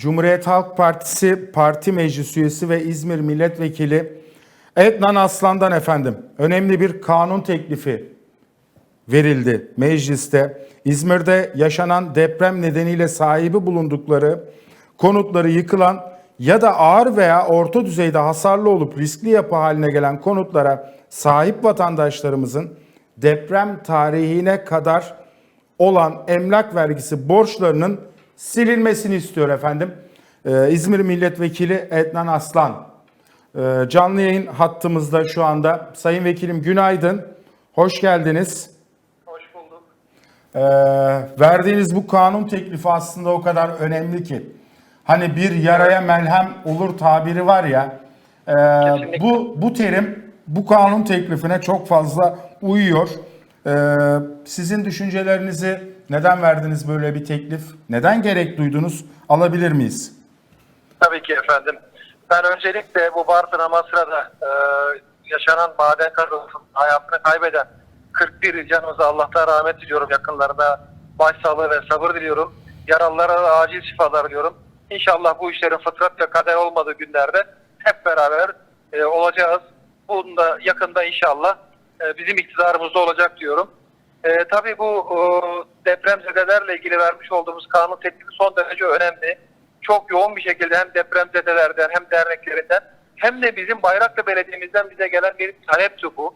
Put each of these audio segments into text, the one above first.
Cumhuriyet Halk Partisi Parti Meclis Üyesi ve İzmir Milletvekili Etnan Aslan'dan efendim önemli bir kanun teklifi verildi mecliste. İzmir'de yaşanan deprem nedeniyle sahibi bulundukları konutları yıkılan ya da ağır veya orta düzeyde hasarlı olup riskli yapı haline gelen konutlara sahip vatandaşlarımızın deprem tarihine kadar olan emlak vergisi borçlarının silinmesini istiyor efendim. Ee, İzmir Milletvekili Etnan Aslan. Ee, canlı yayın hattımızda şu anda. Sayın Vekilim günaydın. Hoş geldiniz. Hoş bulduk. Ee, verdiğiniz bu kanun teklifi aslında o kadar önemli ki. Hani bir yaraya melhem olur tabiri var ya. e, Kesinlikle. bu bu terim bu kanun teklifine çok fazla uyuyor. Ee, sizin düşüncelerinizi neden verdiniz böyle bir teklif? Neden gerek duydunuz? Alabilir miyiz? Tabii ki efendim. Ben öncelikle bu Bartın Amasra'da e, yaşanan maden kazasının hayatını kaybeden 41 canımıza Allah'tan rahmet diliyorum. Yakınlarına başsağlığı ve sabır diliyorum. Yaralılara da acil şifalar diliyorum. İnşallah bu işlerin fıtrat ve kader olmadığı günlerde hep beraber e, olacağız. Bunda yakında inşallah e, bizim iktidarımızda olacak diyorum. E, tabii bu e, depremzedelerle ilgili vermiş olduğumuz kanun teklifi son derece önemli. Çok yoğun bir şekilde hem depremzedelerden hem derneklerinden hem de bizim Bayraklı Belediye'mizden bize gelen bir talepti bu.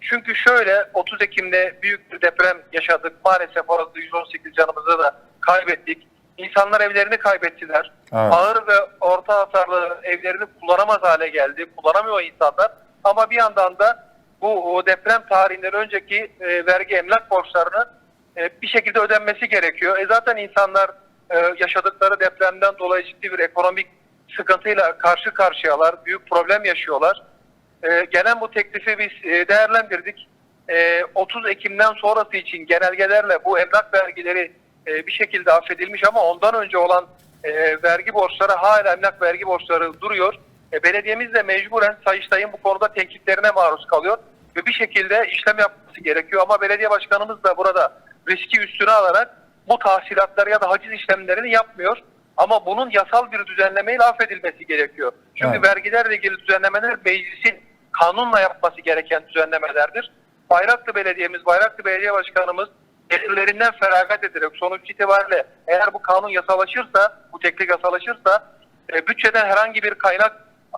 Çünkü şöyle 30 Ekim'de büyük bir deprem yaşadık. Maalesef orada 118 canımızı da kaybettik. İnsanlar evlerini kaybettiler. Evet. Ağır ve orta hasarlı evlerini kullanamaz hale geldi. Kullanamıyor insanlar. Ama bir yandan da bu o deprem tarihinden önceki e, vergi emlak borçlarını e, bir şekilde ödenmesi gerekiyor. E zaten insanlar e, yaşadıkları depremden dolayı ciddi bir ekonomik sıkıntıyla karşı karşıyalar. Büyük problem yaşıyorlar. E, gelen bu teklifi biz e, değerlendirdik. E, 30 Ekim'den sonrası için genelgelerle bu emlak vergileri e, bir şekilde affedilmiş ama ondan önce olan e, vergi borçları hala emlak vergi borçları duruyor. E, belediyemiz de mecburen Sayıştay'ın bu konuda tenkitlerine maruz kalıyor ve bir şekilde işlem yapması gerekiyor. Ama belediye başkanımız da burada riski üstüne alarak bu tahsilatları ya da haciz işlemlerini yapmıyor. Ama bunun yasal bir düzenlemeyle affedilmesi gerekiyor. Çünkü Evet. vergilerle ilgili düzenlemeler meclisin kanunla yapması gereken düzenlemelerdir. Bayraklı Belediye'miz, Bayraklı Belediye Başkanımız gelirlerinden feragat ederek sonuç itibariyle eğer bu kanun yasalaşırsa, bu teklif yasalaşırsa e, bütçeden herhangi bir kaynak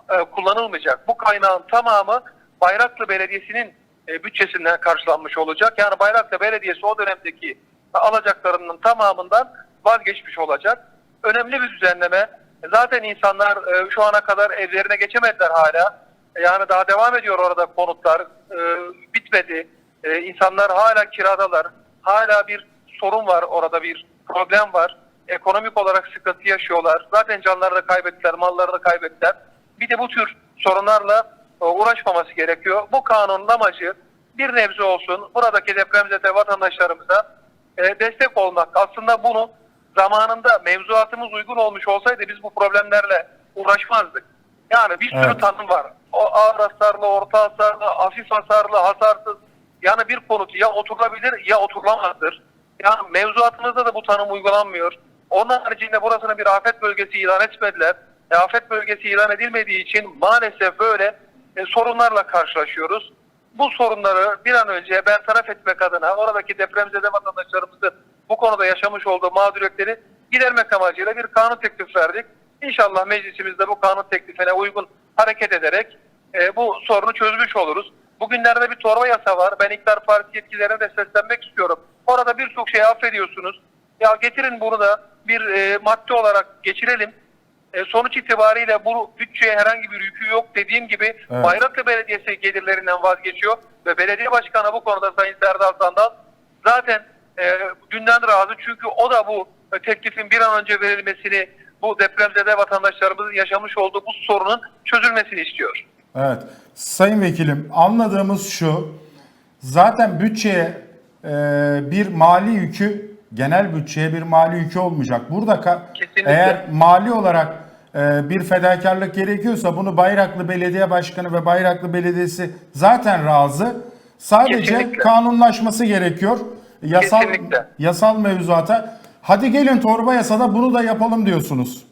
e, kullanılmayacak. Bu kaynağın tamamı Bayraklı Belediyesi'nin e, bütçesinden karşılanmış olacak. Yani Bayraklı Belediyesi o dönemdeki alacaklarının tamamından vazgeçmiş olacak. Önemli bir düzenleme. Zaten insanlar e, şu ana kadar evlerine geçemediler hala. Yani daha devam ediyor orada konutlar. E, bitmedi. E, insanlar hala kiradalar. Hala bir sorun var orada bir problem var. Ekonomik olarak sıkıntı yaşıyorlar. Zaten canlarını kaybettiler, mallarını kaybettiler. Bir de bu tür sorunlarla e, uğraşmaması gerekiyor. Bu kanunun amacı bir nebze olsun buradaki depremzede vatandaşlarımıza e, destek olmak. Aslında bunu zamanında mevzuatımız uygun olmuş olsaydı biz bu problemlerle uğraşmazdık. Yani bir sürü Evet. tanım var. O ağır hasarlı, orta hasarlı, hafif hasarlı, hasarsız. Yani bir konut ya oturulabilir ya oturulamazdır. Yani mevzuatımızda da bu tanım uygulanmıyor. Onun haricinde burasını bir afet bölgesi ilan etmediler. E, afet bölgesi ilan edilmediği için maalesef böyle e, sorunlarla karşılaşıyoruz. Bu sorunları bir an önce bertaraf etmek adına oradaki depremzede vatandaşlarımızın bu konuda yaşamış olduğu mağduriyetleri gidermek amacıyla bir kanun teklif verdik. İnşallah meclisimizde bu kanun teklifine uygun hareket ederek e, bu sorunu çözmüş oluruz. Bugünlerde bir torba yasa var. Ben İktidar Partisi yetkililerine de seslenmek istiyorum. Orada birçok şeyi affediyorsunuz. Ya getirin bunu da bir e, madde olarak geçirelim. E, sonuç itibariyle bu bütçeye herhangi bir yükü yok dediğim gibi Evet. Bayraklı Belediyesi gelirlerinden vazgeçiyor ve belediye başkanı bu konuda Sayın Serdar Sandal zaten e, dünden razı çünkü o da bu e, teklifin bir an önce verilmesini bu depremzede vatandaşlarımızın yaşamış olduğu bu sorunun çözülmesini istiyor. Evet. Sayın Vekilim anladığımız şu. Zaten bütçeye e, bir mali yükü genel bütçeye bir mali yükü olmayacak. Burada Kesinlikle. eğer mali olarak bir fedakarlık gerekiyorsa bunu Bayraklı Belediye Başkanı ve Bayraklı Belediyesi zaten razı. Sadece Kesinlikle. kanunlaşması gerekiyor. Yasal Kesinlikle. yasal mevzuata. Hadi gelin torba yasada bunu da yapalım diyorsunuz.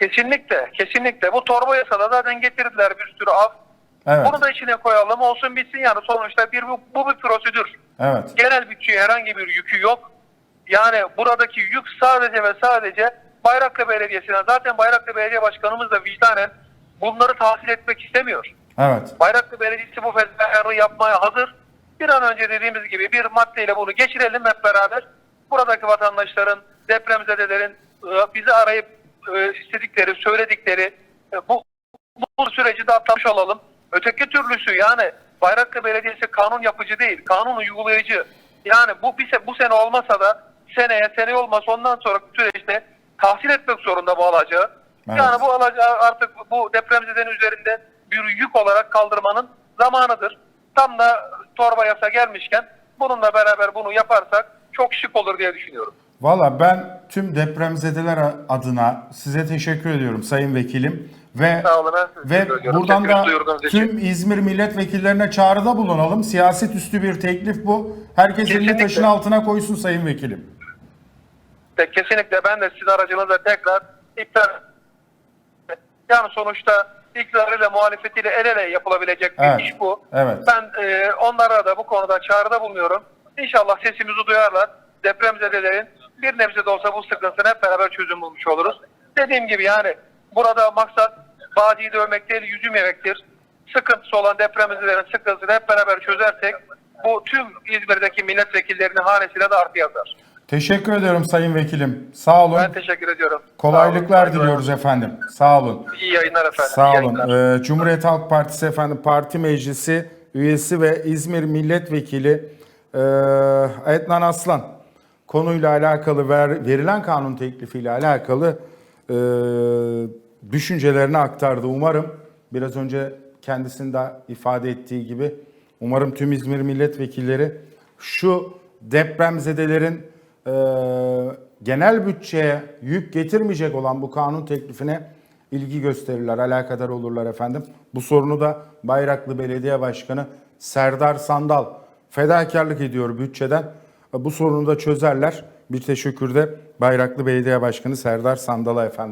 Kesinlikle, kesinlikle. Bu torba yasada zaten getirdiler bir sürü af. Evet. Bunu da içine koyalım olsun bitsin yani sonuçta bir bu, bu bir prosedür. Evet. Genel bütçeye herhangi bir yükü yok. Yani buradaki yük sadece ve sadece Bayraklı Belediyesi'ne. Zaten Bayraklı Belediye Başkanımız da vicdanen bunları tahsil etmek istemiyor. Evet. Bayraklı Belediyesi bu fedakarlığı yapmaya hazır. Bir an önce dediğimiz gibi bir maddeyle bunu geçirelim hep beraber. Buradaki vatandaşların, depremzedelerin e, bizi arayıp e, istedikleri, söyledikleri e, bu, bu süreci de atlamış olalım. Öteki türlüsü yani Bayraklı Belediyesi kanun yapıcı değil, kanun uygulayıcı. Yani bu bir bu sene olmasa da seneye, seneye olmasa ondan sonraki süreçte tahsil etmek zorunda bu alacağı. Evet. Yani bu alacağı artık bu depremzedenin üzerinde bir yük olarak kaldırmanın zamanıdır. Tam da torba yasa gelmişken bununla beraber bunu yaparsak çok şık olur diye düşünüyorum. Valla ben tüm depremzedeler adına size teşekkür ediyorum Sayın Vekilim. Ve Sağ olun, ve buradan da tüm İzmir milletvekillerine çağrıda bulunalım. Siyaset üstü bir teklif bu. Herkes elini taşın altına koysun Sayın Vekilim. De kesinlikle ben de sizin aracınızla tekrar iptal yani sonuçta iktidarıyla muhalefetiyle el ele yapılabilecek bir Evet, iş bu. evet. Ben e, onlara da bu konuda çağrıda bulunuyorum. İnşallah sesimizi duyarlar. Depremzedelerin bir nebze de olsa bu sıkıntısına hep beraber çözüm bulmuş oluruz. Dediğim gibi yani burada maksat Badi'yi dövmek değil yüzü yemektir. Sıkıntısı olan depremzedelerin sıkıntısını hep beraber çözersek bu tüm İzmir'deki milletvekillerinin hanesine de artı yazar. Teşekkür ediyorum Sayın Vekilim. Sağ olun. Ben teşekkür ediyorum. Kolaylıklar olun. diliyoruz efendim. Sağ olun. İyi yayınlar efendim. Sağ İyi olun. yayınlar. Ee, Cumhuriyet Halk Partisi efendim Parti Meclisi üyesi ve İzmir Milletvekili ee, Etnan Aslan konuyla alakalı ver, verilen kanun teklifiyle alakalı ee, düşüncelerini aktardı. Umarım biraz önce kendisinin de ifade ettiği gibi umarım tüm İzmir milletvekilleri şu depremzedelerin ee, genel bütçeye yük getirmeyecek olan bu kanun teklifine ilgi gösterirler, alakadar olurlar efendim. Bu sorunu da Bayraklı Belediye Başkanı Serdar Sandal fedakarlık ediyor bütçeden. Bu sorunu da çözerler. Bir teşekkür de Bayraklı Belediye Başkanı Serdar Sandal'a efendim.